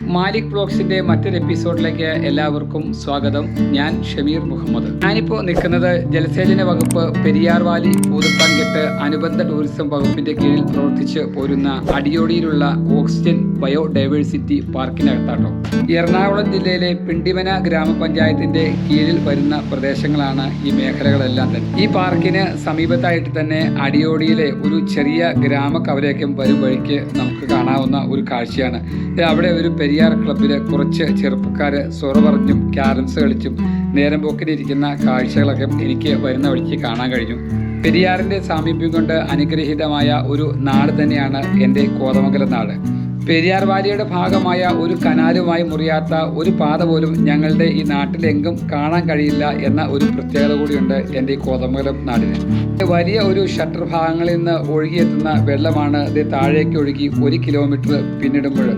മാലിക് ബ്ലോഗ്സിന്റെ മറ്റൊരു എപ്പിസോഡിലേക്ക് എല്ലാവർക്കും സ്വാഗതം. ഞാൻ ഷമീർ മുഹമ്മദ്. ഞാനിപ്പോൾ നിൽക്കുന്നത് ജലസേചന വകുപ്പ് പെരിയാർ വാലി പൂതപ്പാൻകെട്ട് അനുബന്ധ ടൂറിസം വകുപ്പിന്റെ കീഴിൽ പ്രവർത്തിച്ച് പോരുന്ന അടിയോടിയിലുള്ള ഓക്സിജൻ ബയോഡൈവേഴ്സിറ്റി പാർക്കിനകത്താട്ടോ. എറണാകുളം ജില്ലയിലെ പിണ്ടിമന ഗ്രാമപഞ്ചായത്തിന്റെ കീഴിൽ വരുന്ന പ്രദേശങ്ങളാണ് ഈ മേഖലകളെല്ലാം തന്നെ. ഈ പാർക്കിന് സമീപത്തായിട്ട് തന്നെ അടിയോടിയിലെ ഒരു ചെറിയ ഗ്രാമ കവലയൊക്കെ വരും വഴിക്ക് നമുക്ക് കാണാവുന്ന ഒരു കാഴ്ചയാണ്. അവിടെ ഒരു പെരിയാർ ക്ലബ്ബിലെ കുറച്ച് ചെറുപ്പക്കാർ സൊറ പറഞ്ഞും ക്യാരംസ് കളിച്ചും നേരം പോക്കിലിരിക്കുന്ന കാഴ്ചകളൊക്കെ എനിക്ക് വരുന്ന വഴിക്ക് കാണാൻ കഴിഞ്ഞു. പെരിയാറിന്റെ സാമീപ്യം കൊണ്ട് അനുഗ്രഹീതമായ ഒരു നാട് തന്നെയാണ് എന്റെ കോതമംഗലം നാട്. പെരിയാർ വാലിയുടെ ഭാഗമായ ഒരു കനാലുമായി മുറിയാത്ത ഒരു പാത പോലും ഞങ്ങളുടെ ഈ നാട്ടിലെങ്കും കാണാൻ കഴിയില്ല എന്ന ഒരു പ്രത്യേകത കൂടിയുണ്ട് എന്റെ ഈ കോതമംഗലം നാടിന്. വലിയ ഒരു ഷട്ടർ ഭാഗങ്ങളിൽ നിന്ന് ഒഴുകിയെത്തുന്ന വെള്ളമാണ് ഇത് താഴേക്ക് ഒഴുകി ഒരു കിലോമീറ്റർ പിന്നിടുമ്പോൾ.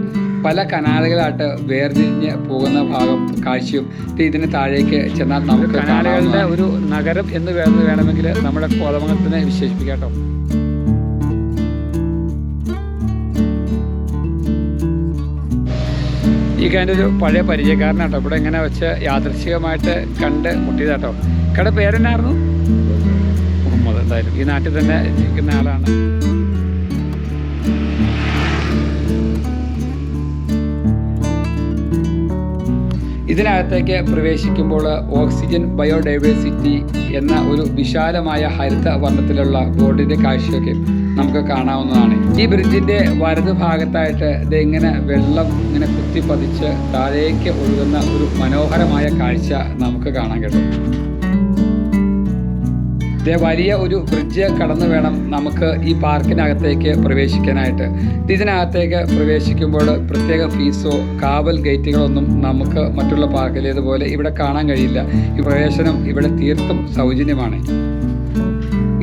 പല കനാലുകളായിട്ട് വേർതിരിഞ്ഞ് പോകുന്ന ഭാഗം കാഴ്ചയും ഇത് ഇതിന് താഴേക്ക് ചെന്നാൽ നമുക്ക് കനാലുകളുടെ ഒരു നഗരം എന്ന് വേണമെന്ന് വേണമെങ്കിൽ നമ്മുടെ കോതമംഗലത്തിനെ വിശേഷിപ്പിക്കാട്ടോ. ഈ കാന്റെ ഒരു പഴയ പരിചയക്കാരനാട്ടോ. ഇവിടെ ഇങ്ങനെ വെച്ച് യാദൃശികമായിട്ട് കണ്ട് മുട്ടിയതാട്ടോ. കട പേരെന്നായിരുന്നു? മുഹമ്മദ്. എന്തായാലും ഈ നാട്ടിൽ തന്നെ ജീവിക്കുന്ന ആളാണ്. ഇതിനകത്തേക്ക് പ്രവേശിക്കുമ്പോൾ ഓക്സിജൻ ബയോഡൈവേഴ്സിറ്റി എന്ന ഒരു വിശാലമായ ഹരിത വർണത്തിലുള്ള ബോർഡിന്റെ കാഴ്ചയൊക്കെ നമുക്ക് കാണാവുന്നതാണ്. ഈ ബ്രിഡ്ജിന്റെ വലത് ഭാഗത്തായിട്ട് ഇത് ഇങ്ങനെ വെള്ളം ഇങ്ങനെ കുത്തിപ്പതിച്ച് താഴേക്ക് ഒഴുകുന്ന ഒരു മനോഹരമായ കാഴ്ച നമുക്ക് കാണാൻ കേട്ടോ വലിയ ഒരു ബ്രിഡ്ജ് കടന്നു വേണം നമുക്ക് ഈ പാർക്കിനകത്തേക്ക് പ്രവേശിക്കാനായിട്ട്. ഇതിനകത്തേക്ക് പ്രവേശിക്കുമ്പോൾ പ്രത്യേക ഫീസോ കാവൽ ഗേറ്റുകളൊന്നും നമുക്ക് മറ്റുള്ള പാർക്കിലേതുപോലെ ഇവിടെ കാണാൻ കഴിയില്ല. ഈ പ്രവേശനം ഇവിടെ തീർത്തും സൗജന്യമാണ്.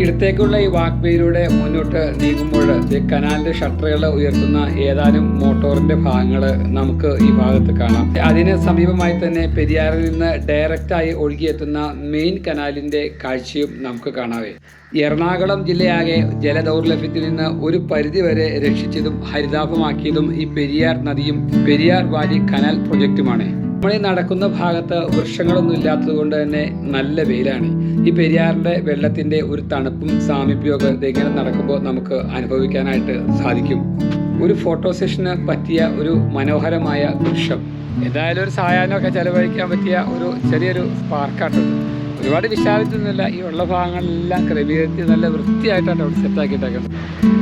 ഇടത്തേക്കുള്ള ഈ വാക്ക് വേയിലൂടെ മുന്നോട്ട് നീങ്ങുമ്പോൾ കനാലിന്റെ ഷട്ടറുകൾ ഉയർത്തുന്ന ഏതാനും മോട്ടോറിന്റെ ഭാഗങ്ങൾ നമുക്ക് ഈ ഭാഗത്ത് കാണാം. അതിന് സമീപമായി തന്നെ പെരിയാറിൽ നിന്ന് ഡയറക്റ്റായി ഒഴുകിയെത്തുന്ന മെയിൻ കനാലിന്റെ കാഴ്ചയും നമുക്ക് കാണാവേ. എറണാകുളം ജില്ലയാകെ ജലദൗർലഭ്യത്തിൽ നിന്ന് ഒരു പരിധിവരെ രക്ഷിച്ചതും ഹരിതാഭമാക്കിയതും ഈ പെരിയാർ നദിയും പെരിയാർ വാലി കനാൽ പ്രൊജക്റ്റുമാണ്. നമ്മൾ നടക്കുന്ന ഭാഗത്ത് വൃക്ഷങ്ങളൊന്നും ഇല്ലാത്തത് കൊണ്ട് തന്നെ നല്ല വെയിലാണ്. ഈ പെരിയാറിന്റെ വെള്ളത്തിന്റെ ഒരു തണുപ്പും സാമീപ്യവും ഒക്കെ ഇതെങ്ങനെ നടക്കുമ്പോൾ നമുക്ക് അനുഭവിക്കാനായിട്ട് സാധിക്കും. ഒരു ഫോട്ടോ സെഷന് പറ്റിയ ഒരു മനോഹരമായ വൃക്ഷം. എന്തായാലും ഒരു സഹായമൊക്കെ ചെലവഴിക്കാൻ പറ്റിയ ഒരു ചെറിയൊരു പാർക്കാട്ടുണ്ട് ഒരുപാട് വിശാലത്തൊന്നുമില്ല ഈ ഉള്ള ഭാഗങ്ങളെല്ലാം ക്രമീകരിച്ച് നല്ല വൃത്തിയായിട്ടാണ് അവിടെ സെറ്റാക്കിയിട്ടേക്കുന്നത്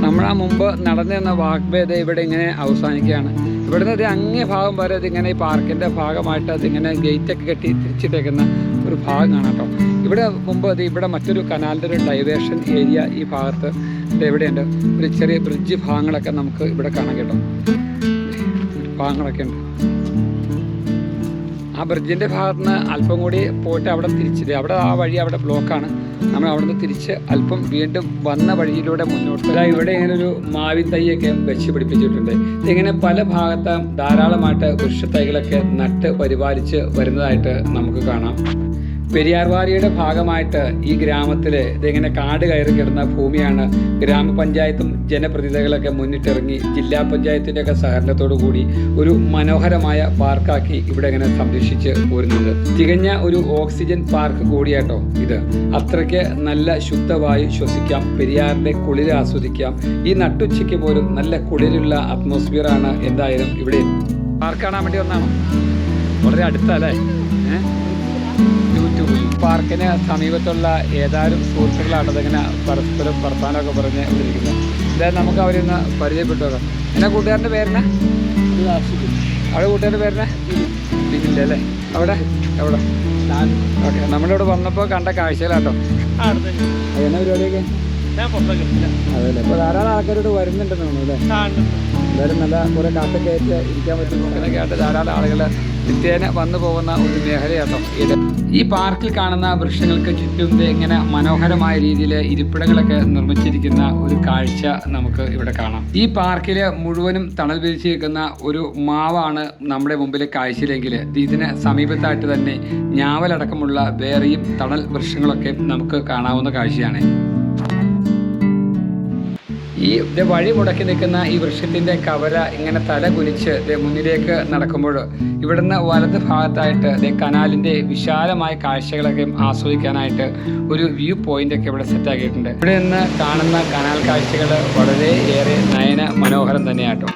നമ്മൾ ആ മുമ്പ് നടന്നു വാഗ്വേദ ഇവിടെ ഇങ്ങനെ അവസാനിക്കുകയാണ്. ഇവിടുന്ന് ഒരു അങ്ങേ ഭാഗം വരെ അതിങ്ങനെ ഈ പാർക്കിന്റെ ഭാഗമായിട്ട് അതിങ്ങനെ ഗേറ്റൊക്കെ കെട്ടി തിരിച്ചിട്ടേക്കുന്ന ഒരു ഭാഗം കാണാം കേട്ടോ. ഇവിടെ മുമ്പ് അത് ഇവിടെ മറ്റൊരു കനാലിന്റെ ഒരു ഡൈവേഷൻ ഏരിയ ഈ ഭാഗത്ത് എവിടെയുണ്ട്? ഒരു ചെറിയ ബ്രിഡ്ജ് ഭാഗങ്ങളൊക്കെ നമുക്ക് ഇവിടെ കാണാൻ കേട്ടോ. ഭാഗങ്ങളൊക്കെ ഉണ്ട്. ആ ബ്രിഡ്ജിന്റെ ഭാഗത്ത് നിന്ന് അല്പം കൂടി പോയിട്ട് അവിടെ തിരിച്ചിട്ട് അവിടെ ആ വഴി അവിടെ ബ്ലോക്കാണ് നമ്മൾ അവിടെ നിന്ന് തിരിച്ച് അല്പം വീണ്ടും വന്ന വഴിയിലൂടെ മുന്നോട്ട് അല്ല ഇവിടെ ഇങ്ങനെ ഒരു മാവിൻ തൈയൊക്കെ വെച്ച് പിടിപ്പിച്ചിട്ടുണ്ട്. ഇങ്ങനെ പല ഭാഗത്തും ധാരാളമായിട്ട് വൃക്ഷത്തൈകളൊക്കെ നട്ട് പരിപാലിച്ച് വരുന്നതായിട്ട് നമുക്ക് കാണാം. പെരിയാർവാരിയുടെ ഭാഗമായിട്ട് ഈ ഗ്രാമത്തിൽ ഇതെങ്ങനെ കാട് കയറി കിടന്ന ഭൂമിയാണ് ഗ്രാമപഞ്ചായത്തും ജനപ്രതിനിധികളൊക്കെ മുന്നിട്ടിറങ്ങി ജില്ലാ പഞ്ചായത്തിന്റെയൊക്കെ സഹകരണത്തോടു കൂടി ഒരു മനോഹരമായ പാർക്കാക്കി ഇവിടെ ഇങ്ങനെ സംരക്ഷിച്ച് പോരുന്നത് തികഞ്ഞ ഒരു ഓക്സിജൻ പാർക്ക് കൂടിയാട്ടോ ഇത്. അത്രയ്ക്ക് നല്ല ശുദ്ധവായു ശ്വസിക്കാം പെരിയാറിന്റെ കുളിര് ആസ്വദിക്കാം. ഈ നട്ടുച്ചയ്ക്ക് പോലും നല്ല കുളിരുള്ള അറ്റ്മോസ്ഫിയർ ആണ് എന്തായാലും ഇവിടെ. പാർക്ക് കാണാൻ വേണ്ടി വന്നാണോ? വളരെ അടുത്തല്ലേ ഏഹ് പാർക്കിന് സമീപത്തുള്ള ഏതാനും സുഹൃത്തുക്കളാണ് അതിങ്ങനെ പരസ്പരം വർത്താനമൊക്കെ പറഞ്ഞ് വിളിക്കുന്നത് എന്തായാലും നമുക്ക് അവരൊന്ന് പരിചയപ്പെട്ടു നോക്കാം. എന്നാ കൂട്ടുകാരന്റെ പേരെന്നാ? അവിടെ കൂട്ടുകാരുടെ പേരെന്നാ? ബിനില്ല അല്ലേ? അവിടെ? എവിടെ? ഓക്കെ നമ്മളിവിടെ വന്നപ്പോൾ കണ്ട കാഴ്ചകളാട്ടോ. അതെന്നാ പരിപാടിയൊക്കെ? അതല്ലേ ഇപ്പോൾ ധാരാളം ആൾക്കാരോട് വരുന്നുണ്ടെന്ന് തോന്നുന്നു അല്ലേ? എന്തായാലും നല്ല കുറേ കാട്ടൊക്കെ ആയിട്ട് ഇരിക്കാൻ പറ്റുന്നു അങ്ങനെയൊക്കെ ആയിട്ട് ധാരാളം ആളുകൾ നിത്യേന വന്നു പോകുന്ന ഒരു മേഖലയാട്ടോ ഇത് ഈ പാർക്കിൽ കാണുന്ന വൃക്ഷങ്ങൾക്ക് ചുറ്റും ഇങ്ങനെ മനോഹരമായ രീതിയിൽ ഇരിപ്പിടങ്ങളൊക്കെ നിർമ്മിച്ചിരിക്കുന്ന ഒരു കാഴ്ച നമുക്ക് ഇവിടെ കാണാം. ഈ പാർക്കിൽ മുഴുവനും തണൽ വിരിച്ചു നിൽക്കുന്ന ഒരു മാവാണ് നമ്മുടെ മുമ്പിൽ കാഴ്ചയിലെങ്കിൽ ഇതിന് സമീപത്തായിട്ട് തന്നെ ഞാവലടക്കമുള്ള വേറെയും തണൽ വൃക്ഷങ്ങളൊക്കെ നമുക്ക് കാണാവുന്ന കാഴ്ചയാണ്. ഈ വഴി മുടക്കി നിൽക്കുന്ന ഈ വൃക്ഷത്തിന്റെ കവല ഇങ്ങനെ തല കുനിച്ച് മുന്നിലേക്ക് നടക്കുമ്പോൾ ഇവിടുന്ന് വലത് ഭാഗത്തായിട്ട് ദേ കനാലിന്റെ വിശാലമായ കാഴ്ചകളൊക്കെ ആസ്വദിക്കാനായിട്ട് ഒരു വ്യൂ പോയിന്റ് ഒക്കെ ഇവിടെ സെറ്റ് ആക്കിയിട്ടുണ്ട് ഇവിടെ നിന്ന് കാണുന്ന കനാൽ കാഴ്ചകൾ വളരെ ഏറെ നയന മനോഹരം തന്നെയാട്ടോ.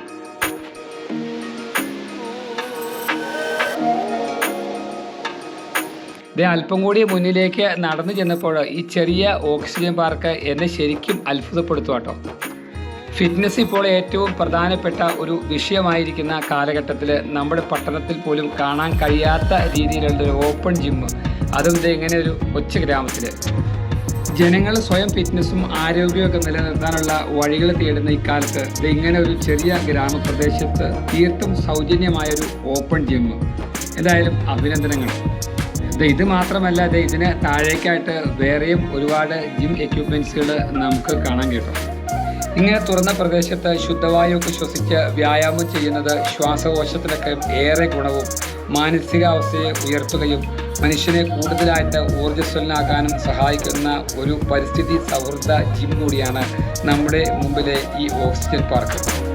ഇത് അല്പം കൂടി മുന്നിലേക്ക് നടന്നു ചെന്നപ്പോൾ ഈ ചെറിയ ഓക്സിജൻ പാർക്ക് എന്നെ ശരിക്കും അത്ഭുതപ്പെടുത്തു കേട്ടോ ഫിറ്റ്നസ് ഇപ്പോൾ ഏറ്റവും പ്രധാനപ്പെട്ട ഒരു വിഷയമായിരിക്കുന്ന കാലഘട്ടത്തിൽ നമ്മുടെ പട്ടണത്തിൽ പോലും കാണാൻ കഴിയാത്ത രീതിയിലുള്ള ഒരു ഓപ്പൺ ജിമ്മ് അതും ഇത് ഇങ്ങനെ ഒരു കൊച്ചു ഗ്രാമത്തിൽ ജനങ്ങൾ സ്വയം ഫിറ്റ്നസ്സും ആരോഗ്യമൊക്കെ നിലനിർത്താനുള്ള വഴികൾ തേടുന്ന ഇക്കാലത്ത് ഇത് ഇങ്ങനെ ഒരു ചെറിയ ഗ്രാമപ്രദേശത്ത് തീർത്തും സൗജന്യമായൊരു ഓപ്പൺ ജിമ്മ് എന്തായാലും അഭിനന്ദനങ്ങൾ. ഇത് മാത്രമല്ല ഇത് ഇതിന് താഴേക്കായിട്ട് വേറെയും ഒരുപാട് ജിം എക്യുപ്മെന്റ്സുകൾ നമുക്ക് കാണാൻ കിട്ടും. ഇങ്ങനെ തുറന്ന പ്രദേശത്ത് ശുദ്ധവായുവൊക്കെ ശ്വസിച്ച് വ്യായാമം ചെയ്യുന്നത് ശ്വാസകോശത്തിനൊക്കെ ഏറെ ഗുണവും മാനസികാവസ്ഥയെ ഉയർത്തുകയും മനുഷ്യനെ കൂടുതലായിട്ട് ഊർജസ്വലനാക്കാനും സഹായിക്കുന്ന ഒരു പരിസ്ഥിതി സൗഹൃദ ജിം കൂടിയാണ് നമ്മുടെ മുമ്പിലെ ഈ ഓക്സിജൻ പാർക്ക്.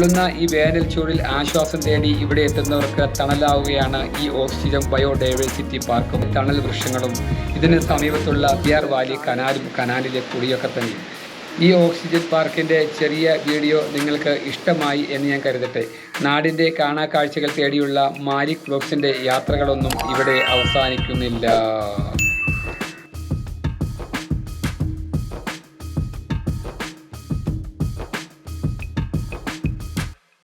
കൊള്ളുന്ന ഈ വേനൽ ചൂടിൽ ആശ്വാസം തേടി ഇവിടെ എത്തുന്നവർക്ക് തണലാവുകയാണ് ഈ ഓക്സിജൻ ബയോഡൈവേഴ്സിറ്റി പാർക്കും തണൽ വൃക്ഷങ്ങളും. ഇതിന് സമീപത്തുള്ള ബിയാർ വാലി കനാലും കനാലിലെ കുടിയൊക്കെ തന്നെ. ഈ ഓക്സിജൻ പാർക്കിന്റെ ചെറിയ വീഡിയോ നിങ്ങൾക്ക് ഇഷ്ടമായി എന്ന് ഞാൻ കരുതട്ടെ. നാടിന്റെ കാണാക്കാഴ്ചകൾ തേടിയുള്ള മാലിക് ബ്ലോക്സിന്റെ യാത്രകളൊന്നും ഇവിടെ അവസാനിക്കുന്നില്ല.